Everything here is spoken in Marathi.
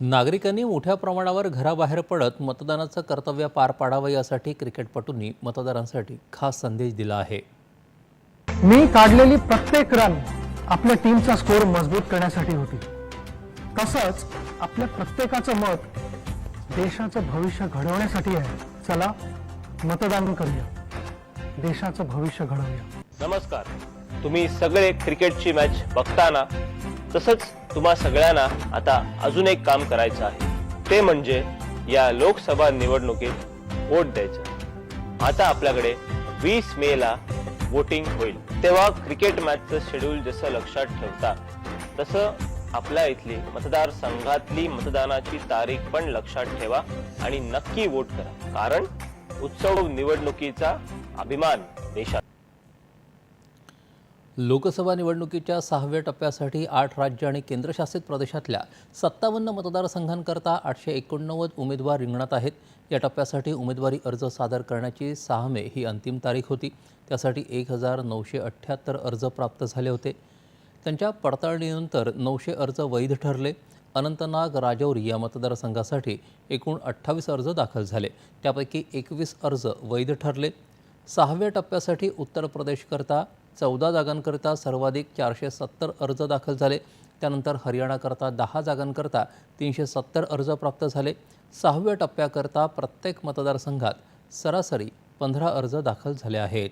नागरिकांनी मोठ्या प्रमाणावर घराबाहेर पडत मतदानाचं कर्तव्य पार पाडावं यासाठी क्रिकेटपटूंनी मतदारांसाठी खास संदेश दिला आहे. मी काढलेली प्रत्येक रन आपल्या टीमचा स्कोअर मजबूत करण्यासाठी होती. तसंच आपल्या प्रत्येकाचं मत देशाचं भविष्य घडवण्यासाठी आहे. चला मतदान करूया. देशाचं भविष्य घडवूया. नमस्कार. तुम्ही सगळे क्रिकेटची मॅच बघताना तसंच तुम्हा सगळ्यांना आता अजून एक काम करायचं आहे. ते म्हणजे या लोकसभा निवडणुकीत वोट द्यायचं. आता आपल्याकडे वीस मे ला वोटिंग होईल. तेव्हा क्रिकेट मॅचचं शेड्यूल जसं लक्षात ठेवता तसं आपल्या इथली मतदारसंघातली मतदानाची तारीख पण लक्षात ठेवा आणि नक्की वोट करा. कारण उत्सव निवडणुकीचा अभिमान देशात. लोकसभा निवडणुकीच्या सहाव्या टप्प्यासाठी आठ राज्य आणि केंद्रशासित प्रदेशातल्या सत्तावन्न मतदारसंघांकरता आठशे एकोणनव्वद उमेदवार रिंगणात आहेत. या टप्प्यासाठी उमेदवारी अर्ज सादर करण्याची सहा मे ही अंतिम तारीख होती. त्यासाठी एक हजार नऊशे अठ्ठ्याहत्तर अर्ज प्राप्त झाले होते. त्यांच्या पडताळणीनंतर नऊशे अर्ज वैध ठरले. अनंतनाग राजौरी या मतदारसंघासाठी एकूण अठ्ठावीस अर्ज दाखल झाले. त्यापैकी एकवीस अर्ज वैध ठरले. सहाव्या टप्प्यासाठी उत्तर प्रदेशकरता चौदा जागांकरता सर्वाधिक चारशे सत्तर अर्ज दाखल झाले. त्यानंतर हरियाणाकरता दहा जागांकरता तीनशे सत्तर अर्ज प्राप्त झाले. सहाव्या टप्प्याकरता प्रत्येक मतदारसंघात सरासरी पंधरा अर्ज दाखल झाले आहेत.